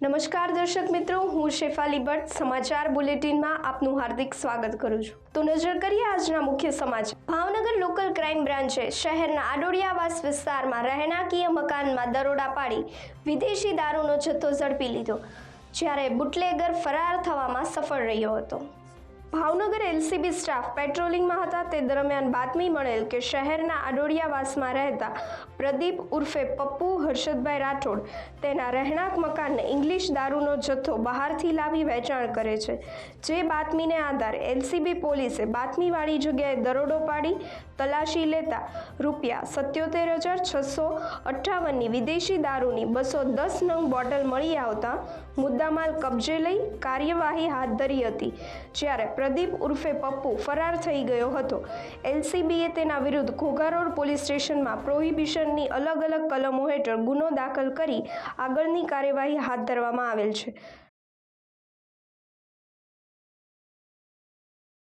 નમસ્કાર દર્શક મિત્રો, હું શેફાલી ભટ્ટ સમાચાર બુલેટિનમાં આપનું હાર્દિક સ્વાગત કરું છું. તો નજર કરીએ આજના મુખ્ય સમાચાર. ભાવનગર લોકલ ક્રાઇમ બ્રાન્ચે શહેરના આડોડિયાવાસ વિસ્તારમાં રહેણાંકીય મકાનમાં દરોડા પાડી વિદેશી દારૂનો જથ્થો ઝડપી લીધો, જ્યારે બુટલેગર ફરાર થવામાં સફળ રહ્યો હતો. ભાવનગર એલસીબી સ્ટાફ પેટ્રોલિંગમાં હતા. તે દરમિયાન બાતમી મળેલ કે શહેરના આડોડિયાવાસમાં રહેતા પ્રદીપ ઉર્ફે પપ્પુ હર્ષદભાઈ રાઠોડ તેના રહેણાંક મકાનને ઇંગ્લિશ દારૂનો જથ્થો બહારથી લાવી વેચાણ કરે છે. જે બાતમીને આધારે એલસીબી પોલીસે બાતમીવાળી જગ્યાએ દરોડો પાડી, તલાશી લેતા રૂપિયા સત્યોતેર હજાર છસો અઠ્ઠાવનની વિદેશી દારૂની બસો દસ નંગ બોટલ મળી આવતા મુદ્દામાલ કબજે લઈ કાર્યવાહી હાથ ધરી હતી. જ્યારે પ્રદીપ ઉર્ફે પપ્પુ ફરાર થઈ ગયો હતો. એલસીબીએ તેના વિરુદ્ધ ઘોઘારોડ પોલીસ સ્ટેશનમાં પ્રોહિબિશનની અલગ અલગ કલમો હેઠળ ગુનો દાખલ કરી આગળની કાર્યવાહી હાથ ધરવામાં આવેલ છે.